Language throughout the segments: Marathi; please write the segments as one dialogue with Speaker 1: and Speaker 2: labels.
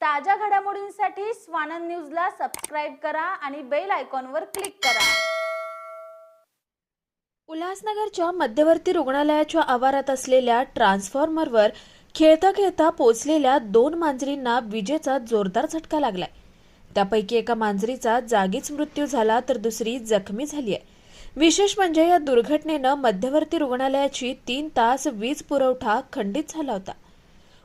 Speaker 1: ताज्या घडामोडींसाठी स्वानंद न्यूजला सबस्क्राईब करा आणि बेल आयकॉनवर क्लिक करा.
Speaker 2: उल्हासनगरच्या मध्यवर्ती रुग्णालयाच्या आवारात असलेल्या ट्रान्सफॉर्मरवर खेळता खेळता पोचलेल्या दोन मांजरींना विजेचा जोरदार झटका लागलाय. त्यापैकी एका मांजरीचा जागीच मृत्यू झाला तर दुसरी जखमी झाली आहे. विशेष म्हणजे या दुर्घटनेनं मध्यवर्ती रुग्णालयाची तीन तास वीज पुरवठा खंडित झाला होता.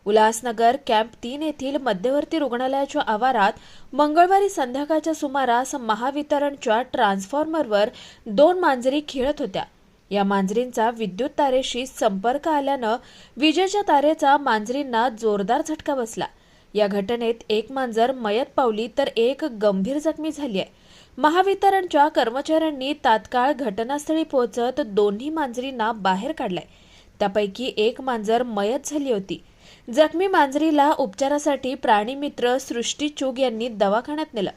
Speaker 2: उल्हासनगर कॅम्प तीन येथील मध्यवर्ती रुग्णालयाच्या आवारात मंगळवारी संध्याकाळच्या सुमारास महावितरणच्या ट्रान्सफॉर्मरवर दोन मांजरी खेळत होत्या. या मांजरींचा विद्युत तारेशी संपर्क आल्यानं विजेच्या तारेचा मांजरींना जोरदार झटका बसला. या घटनेत एक मांजर मयत पावली तर एक गंभीर जखमी झाली आहे. महावितरणच्या कर्मचाऱ्यांनी तात्काळ घटनास्थळी पोहोचत दोन्ही मांजरींना बाहेर काढलाय. त्यापैकी एक मांजर मयत झाली होती. जखमी मांजरीला उपचारासाठी प्राणीमित्र सृष्टी चुग यांनी दवाखान्यात नेलं.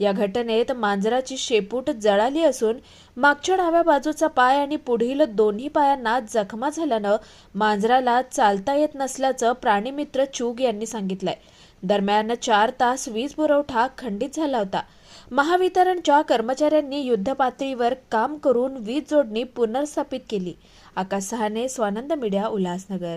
Speaker 2: या घटनेत मांजराची शेपूट जळाली असून मागच्या डाव्या बाजूचा पाय आणि पुढील दोन्ही पायांना जखमा झाल्यानं मांजराला चालता येत नसल्याचं प्राणीमित्र चुग यांनी सांगितलंय. दरम्यान चार तास वीज पुरवठा खंडित झाला होता. महावितरणच्या कर्मचाऱ्यांनी युद्धपातळीवर काम करून वीज जोडणी पुनर्स्थापित केली. आकाश सहाने स्वानंद मीडिया उल्हासनगर.